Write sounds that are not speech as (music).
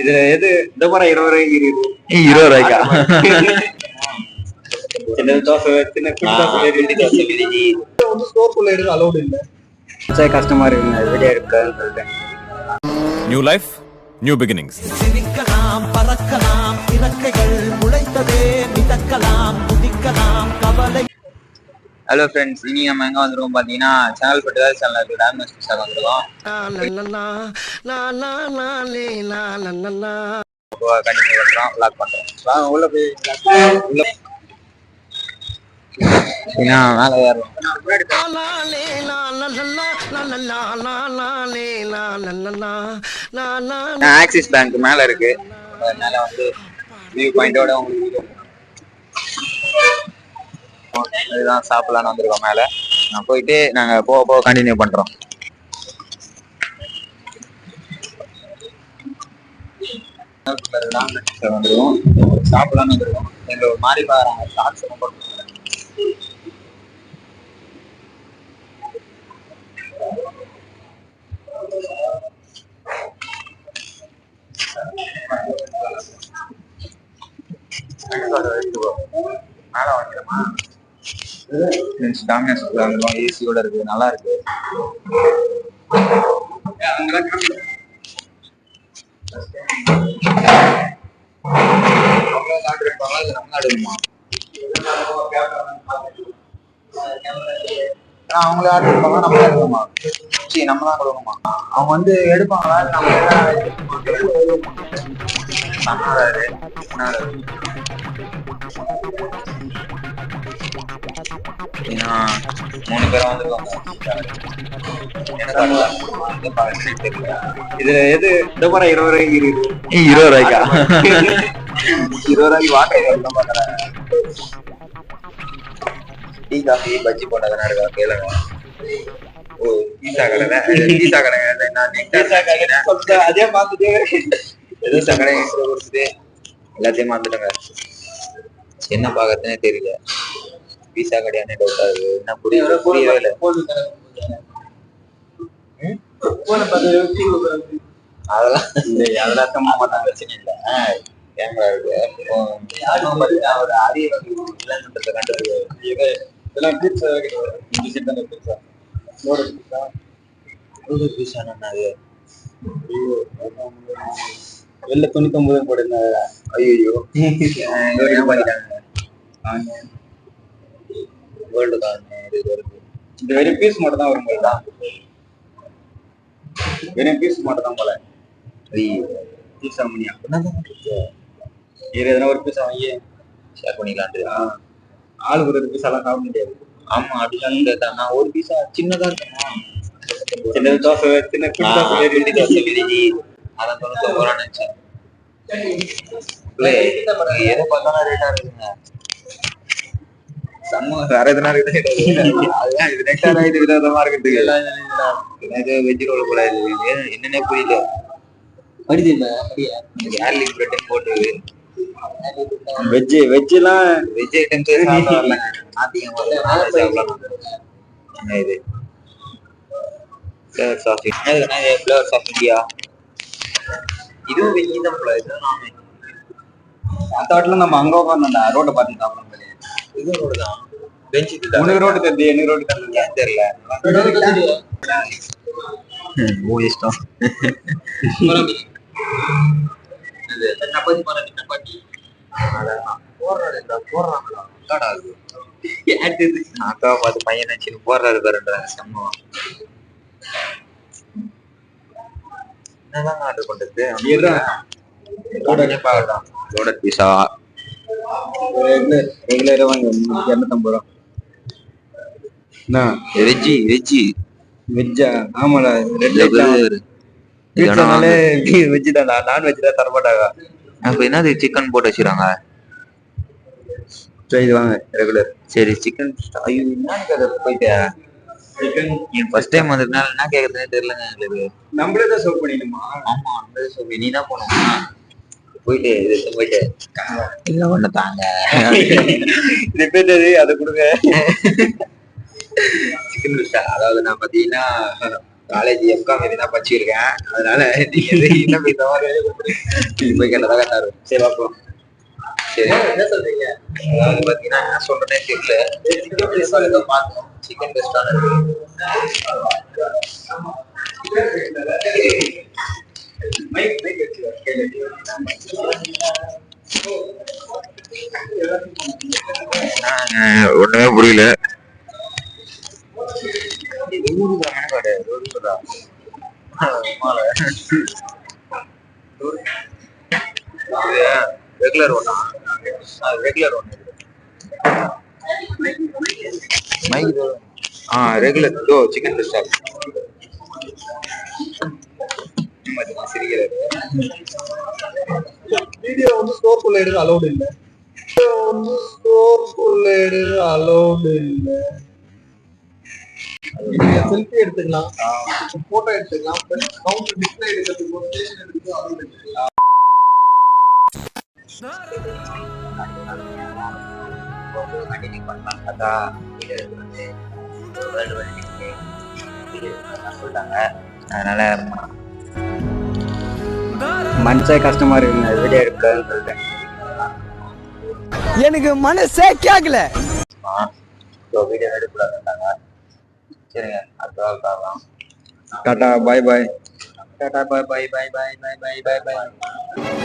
இதுல எது? இந்த படம் இருபது ரூபாய்க்கு இருக்குது இருபது ரூபாய்க்கா சின்ன தோசை சின்ன வந்து ஸ்டோர்க்குள்ள எடுக்க அலௌட் இல்ல. கஷ்டமா இருக்குங்க வெளியே சொல்லிட்டேன். New life, new beginnings. சிரிக்கலாம் பறக்கலாம் இறக்கைகள் முளைத்ததே. ஹலோ ஃப்ரெண்ட்ஸ் இனி நம்ம எங்க வந்திருக்கோம் பாத்தீங்கன்னா சேனல் ஃபெட்டிவல் சேனல் இருக்கு டேம் ஸ்பெஷல் வந்திருக்கோம் கண்டினியூ பண்றோம் லாக் பண்றோம் உள்ள போய் உள்ள மேலே ஏறுறோம் ஆக்சிஸ் பேங்க் மேல இருக்கு அதனால வந்து வியூ பாயிண்டோட உங்களுக்கு இதுதான் சாப்பிடலாம்னு வந்திருக்கோம் மேல. நான் போயிட்டு நாங்க போக போக கண்டினியூ பண்றோம். வந்துருவோம் சாப்பிடலாம்னு வந்துருக்கோம் எங்க மாதிரி பாருங்க ஷார்ட்ஸ் ரொம்ப மேல வாங்கிடுமா? டாமினஸ் ஏசியோட இருக்கு. நல்லா இருக்கு. அவங்களே ஆர்டர் எடுப்பாங்க நம்ம எடுக்கணுமா? சரி நம்ம தான் கொடுக்கணுமா? அவங்க வந்து எடுப்பாங்களா நம்ம தான் மூணு பேரும் வந்துருக்காங்க இதுல எது? இந்த படம் இருபது ரூபாய்க்கு இருக்குது இருபது ரூபாய்க்கா? இருபது ரூபாய்க்கு வாட்டர் பாக்குறேன் டீ காஃபி பஜ்ஜி போட்டதுனா இருக்கா கேளுங்க. ஓ பீஸா கடை பீஸா கடை நான் next அதே பார்த்துட்டு கடை intro கொடுத்துட்டு எல்லாத்தையும் மாத்துட்டுங்க என்ன பாக்கறதுனே தெரியல. பீஸா கடையானே டவுட்டா இருக்கு என்ன புரியல புரியவே இல்லை அதெல்லாம் அதெல்லாம் சம்பவ மாட்டாங்க பிரச்சனை இல்லை. கேமரா இருக்கு. யாரும் பார்த்தீங்கன்னா வகை இல்லைன்றத கண்டுபிடிக்க இதெல்லாம் பீட்சா டிசைன் தானே பீட்சா நூறு பீஸா என்னது வெளில தொண்ணூத்தி ஒன்பது போட்டிருந்தாங்க. ஐயோ பண்ணிட்டாங்க. வேர்ல்டு கார்டு இது வருது இந்த வெறும் பீஸ் மட்டும் தான் வரும் போல. வெறும் பீஸ் மட்டும் தான் போல பீஸ் அம்மனியா இது எதனா ஒரு பீஸ் வாங்கி ஷேர் பண்ணிக்கலான்ட்டு. ஆளுக்கு ஒரு பீஸ் எல்லாம் சாப்பிட முடியாது. ஆமா நான் ஒரு பீஸா சின்னதா இருக்குமா சின்ன தோசை சின்ன தோசை தோசை விரிஞ்சி அதான் நினைச்சேன். இல்ல, எதை பார்த்தாலும் ரேட்டா இருக்குங்க. செம்ம வேற எதுனா அதுதான் இது நெட்டாரா இது விதவிதமா இருக்கிறதுக்கு எனக்கு வெஜ் ரோல் கூட என்னன்னே புரியல. கேர்லிக் பிரெட் போட்டு வெஜ் வெஜ் எல்லாம் வெஜ் ஐட்டம்ஸ் இது? Flowers of flowers of India இதுவும் வெஜ் தான் போல. இதுதான் நான் நம்ம அங்க உட்காந்தோம்டா ரோட்டை பார்த்து சாப்பிடணும். இது ரோடு தான் பெஞ்ச் இது உனக்கு ரோடு தெரியுது எனக்கு ரோடு தெரியல தெரியல ஓ இஷ்டம் போடுறாரு பையன் போடுறாரு பாருன்றாங்க சம்பவம் என்னதான் ஆர்டர் பண்றது உடனே பீஸா ரெகுலர் ரெகுலரா வாங்க. இரநூத்தம்பது ரூபா. என்ன? வெஜ்ஜி வெஜ்ஜி வெஜ்ஜா? ஆமாடா ரெட் லைட் பீட்சானாலே வெஜ் தான் நான் வெஜ் தான் தரமாட்டாங்க. அப்ப என்னது சிக்கன் போட்டு வச்சிருக்காங்க சரி வாங்க ரெகுலர் சரி சிக்கன் ஐயோ என்ன கதை போயிட்டு. என் ஃபர்ஸ்ட் டைம் வந்ததுனால என்ன கேக்குறதுனே தெரியலங்க எங்களுக்கு நம்மளே தான் சர்வ் பண்ணிடுமா ஆமா அந்த சொல்லி நீ தான் போனோமா போயிட்டு போயிட்டு இல்ல ஒண்ணு தாங்க. (laughs) ரிப்பேட்டது அதை கொடுங்க. சிக்கன் பிஸ்டா அதாவது நான் பாத்தீங்கன்னா காலேஜ் எம்காம் தான் படிச்சிருக்கேன் அதனால நீங்க இது இன்னும் இந்த மாதிரி இது போய் கேட்டதா கட்டாரு சரி பார்ப்போம் சரி. என்ன சொல்றீங்க? அதாவது பாத்தீங்கன்னா என்ன சொல்றேனே தெரியல ஏதோ பார்த்தோம் சிக்கன் ரெஸ்டாரண்ட் மைக் மைக் வச்சு கேளு ஒண்ணுமே புரியல. ரெகுலர் ஒண்ணா ரெகுலர் ஒண்ணு மைக் ஆ ரெகுலர் ஓ சிக்கன் ரெஸ்டாரண்ட் சிரிக்கிறாரு வீடியோ வந்து ஸ்டோர்க்குள்ள எடுக்க அலௌட் இல்லை. ஸோ வந்து ஸ்கோப்புள்ள இடம் அலோடு இல்லை செல்ஃபி எடுத்துக்கலாம். போட்டோ எடுத்துக்கலாம் கவுண்ட் டிஸ்பிளே எடுக்கிறதுக்கு ஒரு ஸ்டேஷன் எடுத்து அலோடு எடுத்துக்கலாம். அதனால மனுஷ கஷ்டமா இருக்குங்க. வீடியோ எடுக்கிறதுன்னு சொல்லிட்டேன். எனக்கு மனசே பார்க்கலாம். டாடா பாய் பாய் டாடா பாய் பாய் பாய் பாய் பாய் பாய் பாய் பாய்